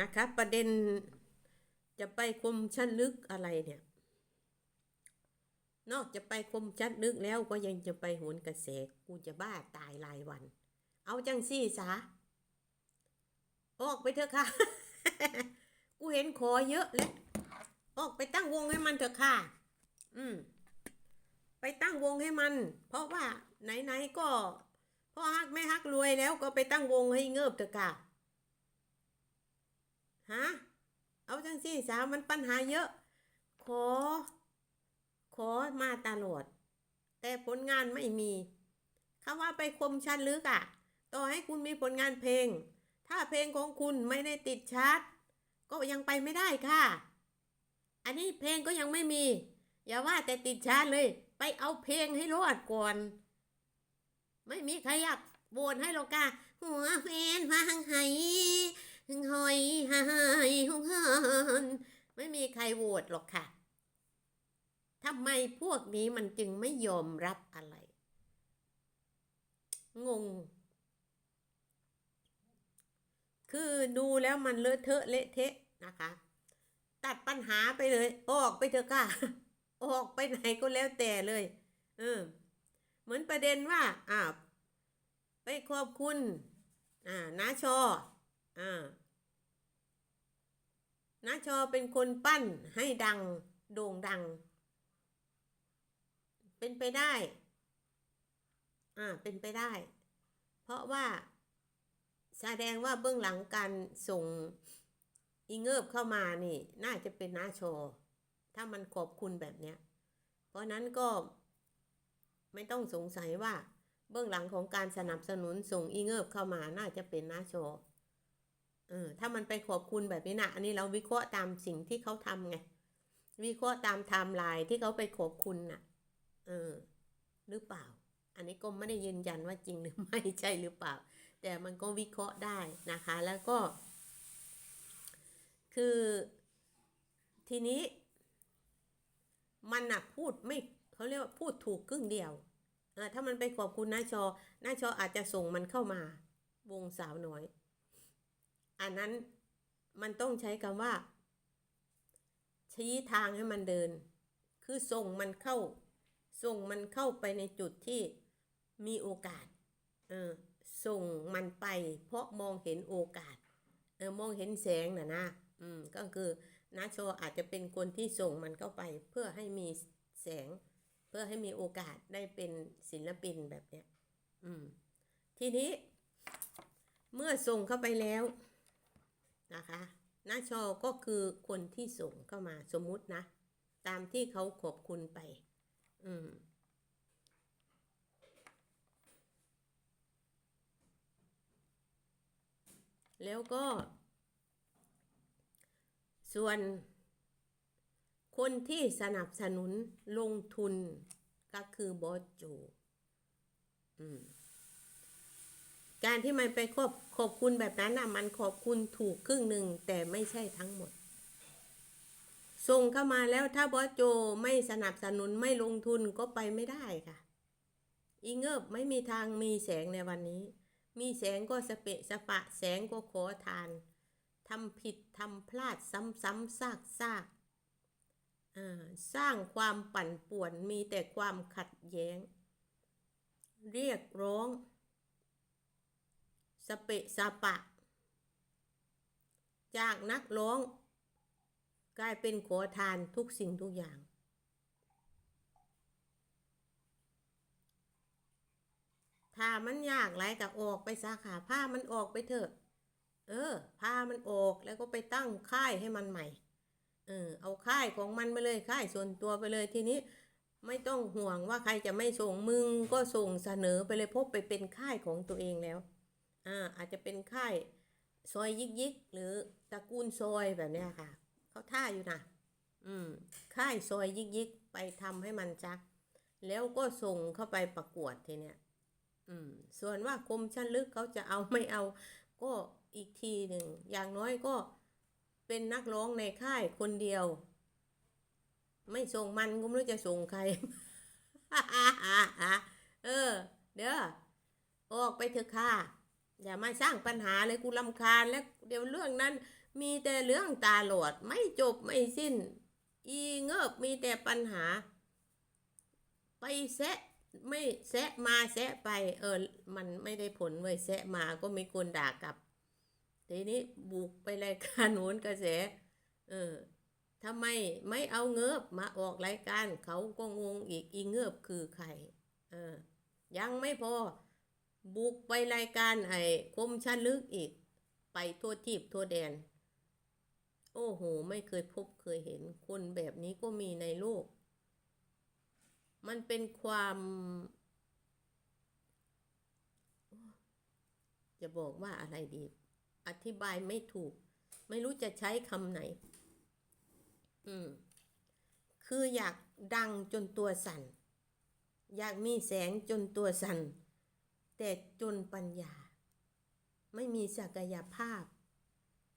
นะคะ ประเด็นจะไปคมชั้นลึกอะไรเนี่ย นอกจะไปคมชั้นลึกแล้วก็ยังจะไปโหนกระแสกูจะบ้าตายรายวัน เอาจังซี่ซะออกไปเถอะค่ะ กูเห็นขอเยอะแล้วออกไปตั้งวงให้มันเถอะค่ะ อืม ไปตั้งวงให้มัน เพราะว่าไหนๆก็พ่อฮักไม่ฮักรวยแล้วก็ไปตั้งวงให้เงิบเถอะค่ะ ฮะเอาจังสิสาวมันปัญหาเยอะ ขอ ขอมาตลอดแต่ผลงานไม่มีคำว่าไปคมชันลึกอะต่อให้คุณมีผลงานเพลง ถ้าเพลงของคุณไม่ได้ติดชาร์ตก็ยังไปไม่ได้ค่ะ อันนี้เพลงก็ยังไม่มี อย่าว่าแต่ติดชาร์ตเลย ไปเอาเพลงให้รอดก่อน ไม่มีใครอยากโหวตให้หรอกค่ะหัวแฟนฟังไห้ หอยหายหุงหันไม่มีใครโหวตหรอกค่ะทำไมพวกนี้มันจึงไม่ยอมรับอะไร งง คือดูแล้วมันเลอะเทอะเละเทะนะคะ ตัดปัญหาไปเลย ออกไปเถอะค่ะ ออกไปไหนก็แล้วแต่เลย เออ เหมือนประเด็นว่า อ่า ไปขอบคุณ อ่านาชอ อ่าน้าชอเป็นคนปั้นให้ดังโด่งดัง เป็นไปได้ อ่า เป็นไปได้ เพราะว่าแสดงว่าเบื้องหลังการส่งอีเงิบเข้ามานี่ น่าจะเป็นน้าชอ ถ้ามันขอบคุณแบบเนี้ย เพราะนั้นก็ไม่ต้องสงสัยว่าเบื้องหลังของการสนับสนุนส่งอีเงิบเข้ามาน่าจะเป็นน้าชอ เออถ้ามันไปขอบคุณแบบนี้นะอันนี้เราวิเคราะห์ตามสิ่งที่เขาทำไงวิเคราะห์ตามไทม์ไลน์ที่เขาไปขอบคุณน่ะ เออ หรือเปล่า อันนี้ก็ไม่ได้ยืนยันว่าจริงหรือไม่ใช่หรือเปล่า แต่มันก็วิเคราะห์ได้นะคะ แล้วก็ คือ ทีนี้ มันน่ะพูดไม่เขาเรียกว่าพูดถูกครึ่งเดียวเออถ้ามันไปขอบคุณน้าชอน้าชออาจจะส่งมันเข้ามาวงสาวน้อย อันนั้นมันต้องใช้คำว่า ชี้ทางให้มันเดิน คือส่งมันเข้า ส่งมันเข้าไปในจุดที่มีโอกาส เออ ส่งมันไป เพราะมองเห็นโอกาส เออ มองเห็นแสงน่ะนะ อืม ก็คือนาโชอาจจะเป็นคนที่ส่งมันเข้าไป เพื่อให้มีแสง เพื่อให้มีโอกาสได้เป็นศิลปินแบบเนี้ย อืม ทีนี้ เมื่อส่งเข้าไปแล้ว นะคะนาชอก็คือคนที่ส่งเข้ามาสมมุตินะ ตามที่เขาขอบคุณไป อืมแล้วก็ ส่วนคนที่สนับสนุนลงทุนก็คือบอสจอืมการที่มันไปขอบ ขอบคุณแบบนั้นนะมันขอบคุณถูกครึ่งหนึ่งแต่ไม่ใช่ทั้งหมด ส่งเข้ามาแล้วถ้าบอสโจไม่สนับสนุนไม่ลงทุนก็ไปไม่ได้ค่ะ อีเงิบไม่มีทางมีแสงในวันนี้ มีแสงก็สเปะสปะแสงก็ขอทานทำผิดทำพลาดซ้ำๆซากซากๆสร้างความปั่นป่วนมีแต่ความขัดแย้ง เรียกร้อง สเปะสปะ จากนักร้อง กลายเป็นขอทานทุกสิ่งทุกอย่าง ถ้ามันยากไรก็ออกไปสาขาผ้ามันออกไปเถอะ เออพามันออกแล้วก็ไปตั้งค่ายให้มันใหม่ เออ เอาค่ายของมันไปเลยค่ายส่วนตัวไปเลยทีนี้ไม่ต้องห่วงว่าใครจะไม่ส่งมึงก็ส่งเสนอไปเลยพบไปเป็นค่ายของตัวเองแล้ว อ่าอาจจะเป็นค่ายซอยยิกยิกหรือตระกูลซอยแบบเนี้ยค่ะเขาท่าอยู่นะอืมค่ายซอยยิกยิกไปทำให้มันจัก แล้วก็ส่งเข้าไปประกวดทีเนี้ยอืมส่วนว่าคมชั้นลึกเขาจะเอาไม่เอา ก็อีกทีหนึ่งอย่างน้อยก็เป็นนักร้องในค่ายคนเดียว ไม่ส่งมันก็ไม่รู้จะส่งใครเออ เด้อออกไปเถอะค่ะ อย่ามาสร้างปัญหาเลยกูลำคาญแล้วเดี๋ยวเรื่องนั้น มีแต่เรื่องตาหลอดไม่จบไม่สิ้น อีเงิบมีแต่ปัญหา ไปแซะไม่แซะมาแซะไป เออ มันไม่ได้ผลเว้ยแซะมาก็มีคนด่ากลับทีนี้บุกไปรายการโน้นกระแส เออทำไมไม่เอาเงือบมาออกรายการเขาก็งงอีกอีเงือบคือใคร เออ ยังไม่พอ บุกไปรายการไอ้คมชันลึกอีก ไปทั่วทีบทั่วแดน โอ้โห ไม่เคยพบเคยเห็นคนแบบนี้ก็มีในโลก มันเป็นความจะบอกว่าอะไรดี อธิบายไม่ถูก ไม่รู้จะใช้คำไหน อืม คืออยากดังจนตัวสั่น อยากมีแสงจนตัวสั่น แต่จนปัญญา ไม่มีศักยภาพ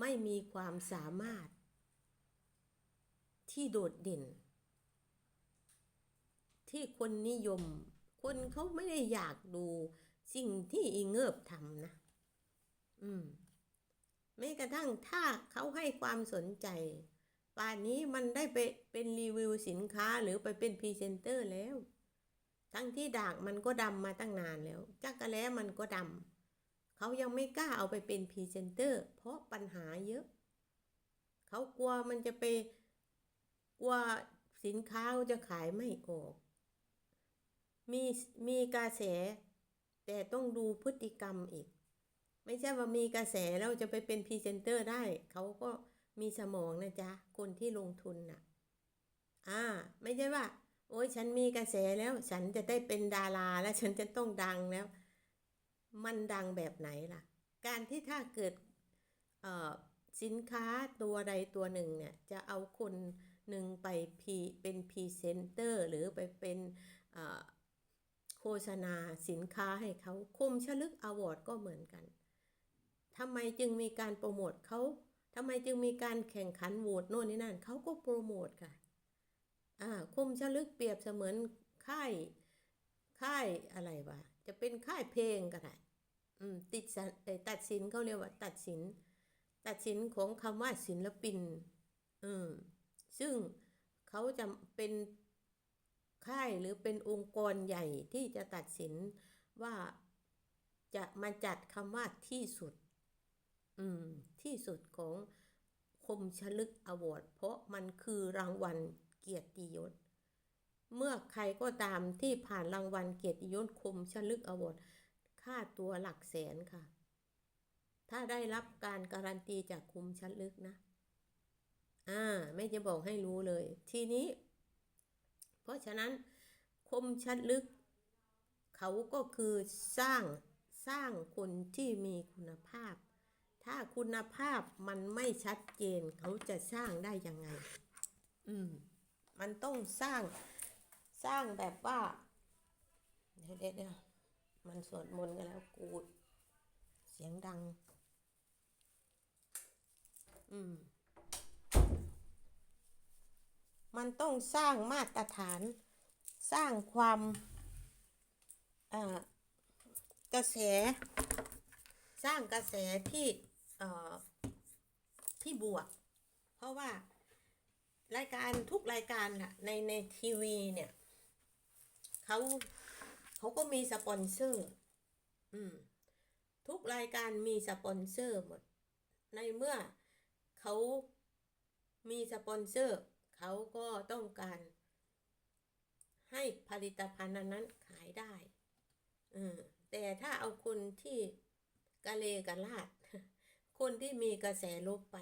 ไม่มีความสามารถ ที่โดดเด่น ที่คนนิยม คนเขาไม่ได้อยากดูสิ่งที่อีเงิบทำนะ อืมแม้กระทั่งถ้าเขาให้ความสนใจ ป่านนี้มันได้ไปเป็นรีวิวสินค้าหรือไปเป็นพรีเซนเตอร์แล้ว ทั้งที่ดากมันก็ดำมาตั้งนานแล้ว จักกะแล้มันก็ดำเขายังไม่กล้าเอาไปเป็นพรีเซนเตอร์ เพราะปัญหาเยอะ เขากลัวมันจะไปกลัวสินค้าจะขายไม่ออก มีมีกระแส แต่ต้องดูพฤติกรรมอีก ไม่ใช่ว่ามีกระแสแล้วจะไปเป็นพรีเซนเตอร์ได้ เขาก็มีสมองนะจ๊ะ คนที่ลงทุนน่ะ อ่า ไม่ใช่ว่า โอ้ยฉันมีกระแสแล้ว ฉันจะได้เป็นดาราแล้วฉันจะต้องดังแล้ว มันดังแบบไหนล่ะ การที่ถ้าเกิดสินค้าตัวใดตัวหนึ่งเนี่ย จะเอาคนหนึ่งไปพีเป็นพรีเซนเตอร์หรือไปเป็นโฆษณาสินค้าให้เขาคมชลึกอวอร์ดก็เหมือนกันทำไมจึงมีการโปรโมทเขาทำไมจึงมีการแข่งขันโหวตโน่นนี่นั่นเขาก็โปรโมทค่ะ คมชลึกเปรียบเสมือนค่ายค่ายอะไรวะจะเป็นค่ายเพลงก็ได้ติดตัดสินเขาเรียกว่า ตัดสิน ตัดสินของคำว่าศิลปินอืมซึ่งเขาจะเป็นค่ายหรือเป็นองค์กรใหญ่ที่จะตัดสินว่าจะมาจัดคำว่าที่สุด อืม ที่สุดของคมชลึกอวอร์ดเพราะมันคือรางวัล เกียรติยศ เมื่อใครก็ตามที่ผ่านรางวัลเกียรติยศคมชลึกอวอร์ดค่าตัวหลักแสนค่ะ ถ้าได้รับการการันตีจากคุมชัดลึกนะ อ่าไม่จะบอกให้รู้เลย ทีนี้ เพราะฉะนั้นคมชัดลึก เขาก็คือสร้างสร้างคนที่มีคุณภาพ ถ้าคุณภาพมันไม่ชัดเจนเขาจะสร้างได้ยังไง อืม มันต้องสร้างสร้างแบบว่าเดี๋ยวเดี๋ยวมันสวดมนต์กันแล้วกูเสียงดัง อืม มันต้องสร้างมาตรฐาน สร้างความอ่ากระแส สร้างกระแสที่เอ่อที่บวก เพราะว่า รายการทุกรายการน่ะในในทีวีเนี่ยเขาเขาก็มีสปอนเซอร์ อืม ทุกรายการมีสปอนเซอร์หมด ในเมื่อเขามีสปอนเซอร์เขาก็ต้องการให้ผลิตภัณฑ์นั้นขายได้เออแต่ถ้าเอาคนที่กะเลกะลาด คนที่มีกระแสลบไป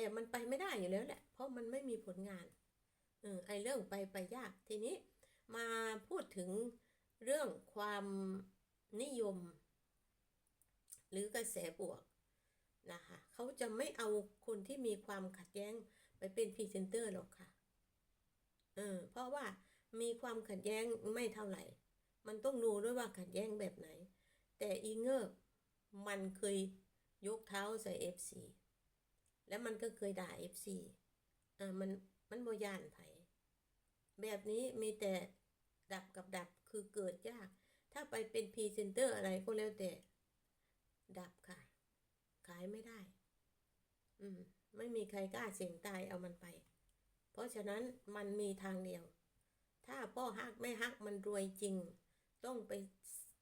แต่มันไปไม่ได้อยู่แล้วแหละ เพราะมันไม่มีผลงานเออไอเรื่องไปไปยากทีนี้มาพูดถึงเรื่องความนิยม หรือกระแสบวกนะคะเขาจะไม่เอาคนที่มีความขัดแย้งไปเป็นพรีเซนเตอร์หรอกค่ะเออเพราะว่ามีความขัดแย้งไม่เท่าไหร่ มันต้องดูด้วยว่าขัดแย้งแบบไหน แต่อีเงอร์มันเคยยกเท้าใส่ FC แล้วมันก็เคยด่า FC อ่ามันมันโมยานไผแบบนี้มีแต่ดับกับดับคือเกิดยาก ถ้าไปเป็นพรีเซนเตอร์อะไรก็แล้วแต่ ดับค่ะ ขายไม่ได้ อืม ไม่มีใครกล้าเสี่ยงตายเอามันไป เพราะฉะนั้นมันมีทางเดียว ถ้าพ่อฮักแม่ฮักมันรวยจริง ต้องไป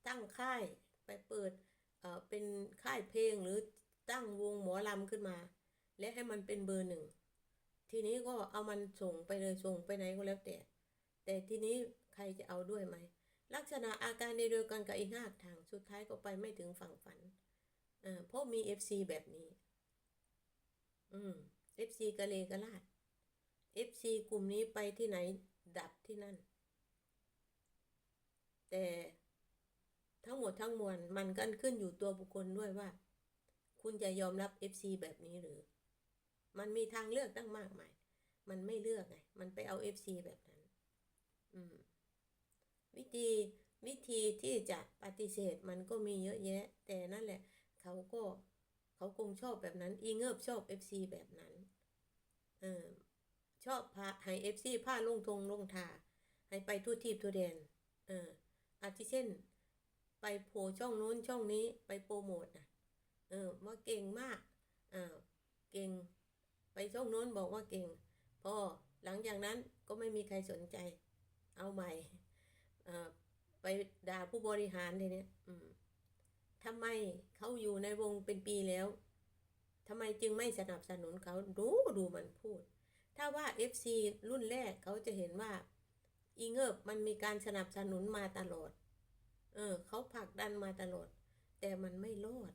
ตั้งค่ายไปเปิด เอ่อเป็นค่ายเพลงหรือตั้งวงหมอลำขึ้นมา และให้มันเป็นเบอร์หนึ่ง ทีนี้ก็เอามันส่งไปเลยส่งไปไหนก็แล้วแต่ แต่ทีนี้ใครจะเอาด้วยไหม ลักษณะอาการในเดียวกันกับอีกห้าทาง สุดท้ายก็ไปไม่ถึงฝั่งฝันเอ่อเพราะมีเอฟซีแบบนี้ อืมเอฟซีกะเลกะลาดเอฟซีกลุ่มนี้ไปที่ไหนดับที่นั่น แต่ทั้งหมดทั้งมวลมันก็ขึ้นอยู่ตัวบุคคลด้วยว่า คุณจะยอมรับ FC แบบนี้หรือ มันมีทางเลือกตั้งมากมาย มันไม่เลือกไง มันไปเอา FC แบบนั้น อืม วิธีวิธีที่จะปฏิเสธมันก็มีเยอะแยะ แต่นั่นแหละ เขาก็เขาคงชอบแบบนั้น อีเงิบชอบ FC แบบนั้น เออชอบพาให้ FC ผ้าลงทงลงทา ให้ไปทั่ทีบทั่แดน เอออาทิเช่น ไปโผล่ช่องนู้นช่องนี้ไปโปรโมทนะเออว่าเก่งมากอ่าเก่ง ไปช่องนู้นบอกว่าเก่ง พอหลังจากนั้นก็ไม่มีใครสนใจ เอาใหม่ไปด่าผู้บริหารเลยเนี่ยทำไมเขาอยู่ในวงเป็นปีแล้วทำไมจึงไม่สนับสนุนเขาดูดูมันพูด ถ้าว่า FC รุ่นแรกเขาจะเห็นว่า อีเงิบมันมีการสนับสนุนมาตลอด เออเขาผลักดันมาตลอด แต่มันไม่รอด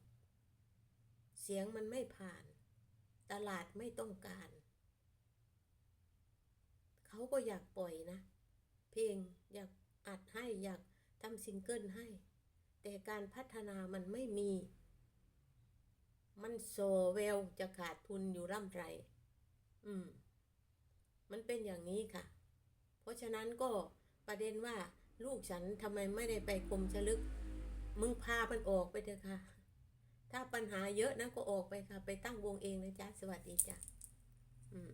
เสียงมันไม่ผ่าน ตลาดไม่ต้องการ เขาก็อยากปล่อยนะ เพลงอยากอัดให้อยากทำซิงเกิลให้ แต่การพัฒนามันไม่มี มันโซเวลจะขาดทุนอยู่ร่ำไร อืม มันเป็นอย่างนี้ค่ะ เพราะฉะนั้นก็ประเด็นว่าลูกฉันทำไมไม่ได้ไปกรมชลึก มึงพามันออกไปเถอะค่ะ ถ้าปัญหาเยอะนะก็ออกไปค่ะ ไปตั้งวงเองนะจ๊ะ สวัสดีจ้ะอืม